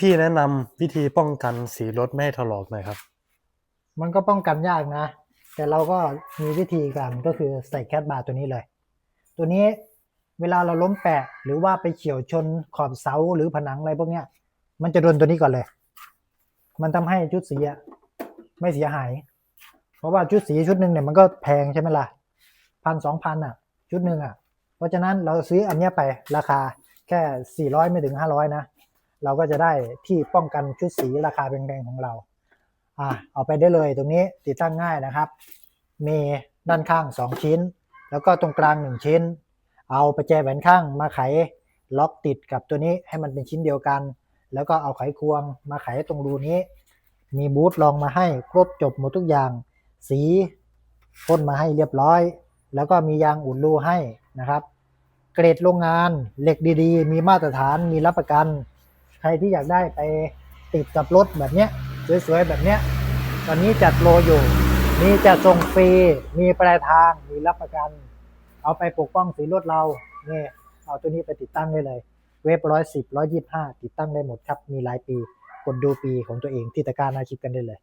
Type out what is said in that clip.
พี่แนะนำวิธีป้องกันสีรถไม่ให้ถลอกหน่อยครับ มันก็ป้องกันยากนะ แต่เราก็มีวิธีการก็คือใส่แคดบาร์ตัวนี้เลย ตัวนี้เวลาเราล้มแปะหรือว่าไปเฉียวชนขอบเสาหรือผนังอะไรพวกเนี้ย มันจะโดนตัวนี้ก่อนเลย มันทำให้ชุดสีอะไม่เสียหาย เพราะว่าชุดสีชุดหนึ่งเนี่ยมันก็แพงใช่ไหมล่ะพันสองพันอะ ชุดหนึ่งอะ เพราะฉะนั้นเราซื้ออันเนี้ยไปราคาแค่สี่ร้อยไม่ถึงห้าร้อยนะ เราก็จะได้ที่ป้องกันชุดสีราคาแพงๆของเราอ่าเอาไปได้เลยตรงนี้ติดตั้งง่ายนะครับ มีด้านข้าง 2 ชิ้น แล้วก็ตรงกลาง 1 ชิ้น เอาประแจแหวนข้างมาไขล็อกติดกับตัวนี้ให้มันเป็นชิ้นเดียวกัน แล้วก็เอาไขควงมาไขตรงรูนี้ มีบูทรองมาให้ครบจบหมดทุกอย่าง สีพ่นมาให้เรียบร้อย แล้วก็มียางอุ่นรูให้นะครับ เกรดโรงงานเหล็กดีๆ มีมาตรฐานมีรับประกัน ใครที่อยากได้ไปติดกับรถแบบเนี้ยสวยๆแบบเนี้ยตอนนี้จัดโลอยู่ มีจะส่งฟรี มีปลายทาง มีรับประกัน เอาไปปกป้องสีรถเราเนี่ยเอาตัวนี้ไปติดตั้งได้เลย เว็บร้อยสิบร้อยยี่ห้าติดตั้งได้หมดครับ มีหลายปี กดดูปีของตัวเองที่ตะการอาชีพกันได้เลย